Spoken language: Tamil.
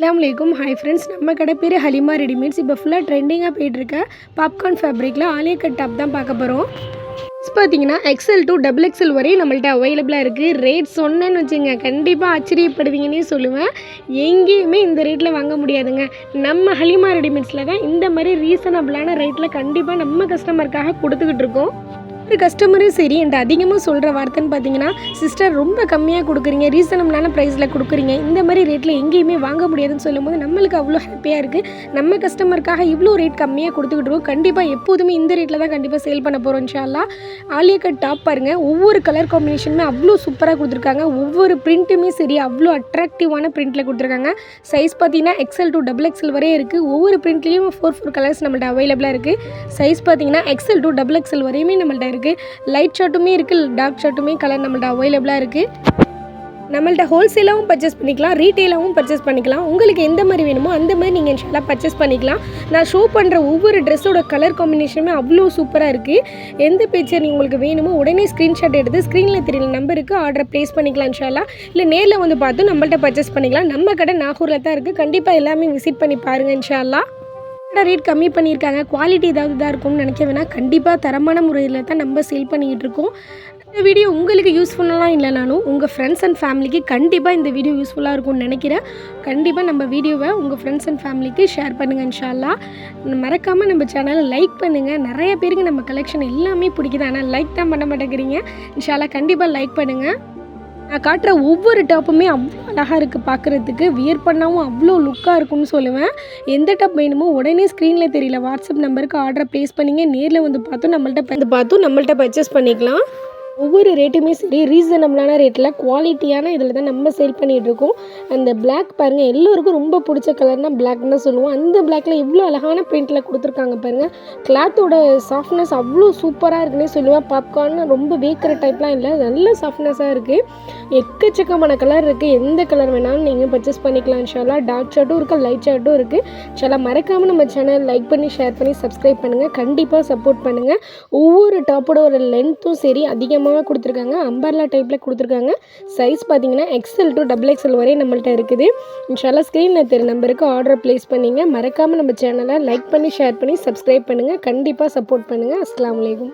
அஸ்லாமலைக்கும். ஹாய் ஃப்ரெண்ட்ஸ் நம்ம கடை பேர் ஹலிமா ரெடிமேட்ஸ். இப்போ ஃபுல்லாக ட்ரெண்டிங்காக போயிட்டுருக்க பாப்கார்ன் ஃபேப்ரிக்கில் ஆலியா கட் டாப் தான் பார்க்க போகிறோம் பார்த்தீங்கன்னா எக்ஸல் டூ டபுள் எக்ஸல் வரையும் நம்மள்ட்ட அவைலபிளாக இருக்குது ரேட் சொன்னேன்னு வச்சுங்க கண்டிப்பாக ஆச்சரியப்படுவீங்கன்னே சொல்லுவேன். எங்கேயுமே இந்த ரேட்டில் வாங்க முடியாதுங்க. நம்ம ஹலிமா ரெடிமேட்ஸில் தான் இந்த மாதிரி ரீசனபிளான ரேட்டில் கண்டிப்பாக நம்ம கஸ்டமருக்காக கொடுத்துக்கிட்டு இருக்கோம். ஒவ்வொரு கஸ்டமரும் சரி என்கிட்ட அதிகமாக சொல்கிற வார்த்தைன்னு பார்த்தீங்கன்னா சிஸ்டர் ரொம்ப கம்மியாக கொடுக்குறீங்க ரீசனபிளான ப்ரைஸில் கொடுக்குறீங்க. இந்த மாதிரி ரேட்டில் எங்கேயுமே வாங்க முடியாதுன்னு சொல்லும்போது நம்மளுக்கு அவ்வளோ ஹாப்பியாக இருக்குது நம்ம கஸ்டமருக்காக இவ்வளோ ரேட் கம்மியாக கொடுத்துக்கிட்டு இருக்கோம். கண்டிப்பாக எப்போதுமே இந்த ரேட்டில் தான் கண்டிப்பாக சேல் பண்ண போகிறோம் இன்ஷால்லா ஆலியா கட் டாப் பாருங்கள் ஒவ்வொரு கலர் காம்பினேஷனுமே அவ்வளோ சூப்பராக கொடுத்துருக்காங்க. ஒவ்வொரு பிரிண்ட்டுமே சரி அவ்வளோ அட்ராக்டிவான பிரிண்ட்டில் கொடுத்துருக்காங்க. சைஸ் பார்த்தீங்கன்னா எக்ஸல் டு டபுள் எக்ஸல் வரையும் இருக்குது ஒவ்வொரு பிரிண்ட்லேயும் ஃபோர் ஃபோர் கலர்ஸ் நம்மள்ட்ட அவைலபிளாக இருக்குது சைஸ் பார்த்தீங்கன்னா எக்ஸல் டு டபுள் எக்ஸல் வரையுமே நம்மள்ட்ட இருக்குது லைட் ஷர்ட்டுமே இருக்குது டார்க் ஷர்ட்டுமே கலர் நம்மள்ட்ட அவைலபிளாக இருக்குது நம்மள்ட்ட ஹோல்சேலாகவும் பர்ச்சேஸ் பண்ணிக்கலாம் ரீட்டெயிலாகவும் பர்ச்சேஸ் பண்ணிக்கலாம். உங்களுக்கு எந்த மாதிரி வேணுமோ அந்த மாதிரி நீங்கள் இன்ஷாலாக பர்ச்சேஸ் பண்ணிக்கலாம். நான் ஷோ பண்ணுற ஒவ்வொரு ட்ரெஸ்ஸோட கலர் காம்பினேஷனுமே அவ்வளோ சூப்பராக இருக்குது எந்த பிக்சர் நீங்கள் உங்களுக்கு வேணுமோ உடனே ஸ்க்ரீன்ஷாட் எடுத்து ஸ்க்ரீனில் தெரியல நம்பருக்கு ஆர்டர் ப்ளேஸ் பண்ணிக்கலாம் இன்ஷாலா இல்லை நேரில் வந்து பார்த்து நம்மள்ட்ட பர்ச்சேஸ் பண்ணிக்கலாம். நம்ம கடை நாகூரில் தான் இருக்குது கண்டிப்பாக எல்லாமே விசிட் பண்ணி பாருங்கள் இன்ஷால்லா ரேட் கம்மி பண்ணியிருக்காங்க. குவாலிட்டி ஏதாவது தான் இருக்கும்னு நினைக்க வேணாம். கண்டிப்பாக தரமான முறையில் தான் நம்ம சேல் பண்ணிக்கிட்டு இருக்கோம். இந்த வீடியோ உங்களுக்கு யூஸ்ஃபுல்லாக இல்லைனாலும் உங்கள் ஃப்ரெண்ட்ஸ் அண்ட் ஃபேமிலிக்கு கண்டிப்பாக இந்த வீடியோ யூஸ்ஃபுல்லாக இருக்கும்னு நினைக்கிறேன். கண்டிப்பாக நம்ம வீடியோவை உங்கள் ஃப்ரெண்ட்ஸ் அண்ட் ஃபேமிலிக்கு ஷேர் பண்ணுங்கள் இன்ஷால்லா மறக்காமல் நம்ம சேனலை லைக் பண்ணுங்கள் நிறைய பேருக்கு நம்ம கலெக்ஷன் எல்லாமே பிடிக்குது. ஆனால் லைக் தான் பண்ண மாட்டேங்கிறீங்க. இன்ஷால்லா கண்டிப்பாக லைக் பண்ணுங்கள் நான் காட்டுற ஒவ்வொரு டாப்புமே அவ்வளோ அழகாக இருக்குது பார்க்குறதுக்கு வியர் பண்ணாவும் அவ்வளோ லுக்காக இருக்கும்னு சொல்லுவேன். எந்த டப் வேணுமோ உடனே ஸ்க்ரீனில் தெரியல. வாட்ஸ்அப் நம்பருக்கு ஆர்டரை ப்ளேஸ் பண்ணிங்க. நேரில் வந்து பார்த்தோம். நம்மள்ட்ட வந்து பார்த்தும். நம்மள்ட்ட பர்ச்சேஸ் பண்ணிக்கலாம். ஒவ்வொரு ரேட்டுமே சரி ரீசனபிளான ரேட்டில் குவாலிட்டியான இதில் தான் நம்ம சேல் பண்ணிகிட்ருக்கோம் அந்த பிளாக் பாருங்கள் எல்லோருக்கும் ரொம்ப பிடிச்ச கலர்னால் பிளாக்னு தான் சொல்லுவோம். அந்த பிளாக்கில் எவ்வளோ அழகான பிரிண்ட்டில் கொடுத்துருக்காங்க பாருங்கள் கிளாத்தோட சாஃப்ட்னஸ் அவ்வளோ சூப்பராக இருக்குன்னே சொல்லுவேன். பாப்கார்ன் ரொம்ப வேக்கிற டைப்லாம் இல்லை நல்ல சாஃப்ட்னஸாக இருக்குது எக்கச்சக்கமான கலர் இருக்குது எந்த கலர் வேணாலும் நீங்கள் பர்ச்சேஸ் பண்ணிக்கலாம் இன்ஷால்லா டார்க் ஷர்ட்டும் இருக்குது லைட் ஷர்ட்டும் இருக்குது இன்ஷால்லா மறக்காமல் நம்ம சேனல் லைக் பண்ணி ஷேர் பண்ணி சப்ஸ்கிரைப் பண்ணுங்கள் கண்டிப்பாக சப்போர்ட் பண்ணுங்கள் ஒவ்வொரு டாப்போட ஒரு லென்த்தும் சரி அதிகமாக கொடுத்துருக்காங்க அம்பர்லா டைப்பில் கொடுத்துருக்காங்க. சைஸ் பார்த்தீங்கன்னா எக்ஸல் டு டபுள் எக்ஸல் வரையும் நம்மள்ட்ட இருக்குது. இன்ஷால்லா ஸ்க்ரீனில் தெரிய நம்பருக்கு ஆர்டர் ப்ளேஸ் பண்ணிங்க. மறக்காமல் நம்ம சேனலை லைக் பண்ணி ஷேர் பண்ணி சப்ஸ்கிரைப் பண்ணுங்கள் கண்டிப்பாக சப்போர்ட் பண்ணுங்கள் அஸ்லாம் வலைக்கும்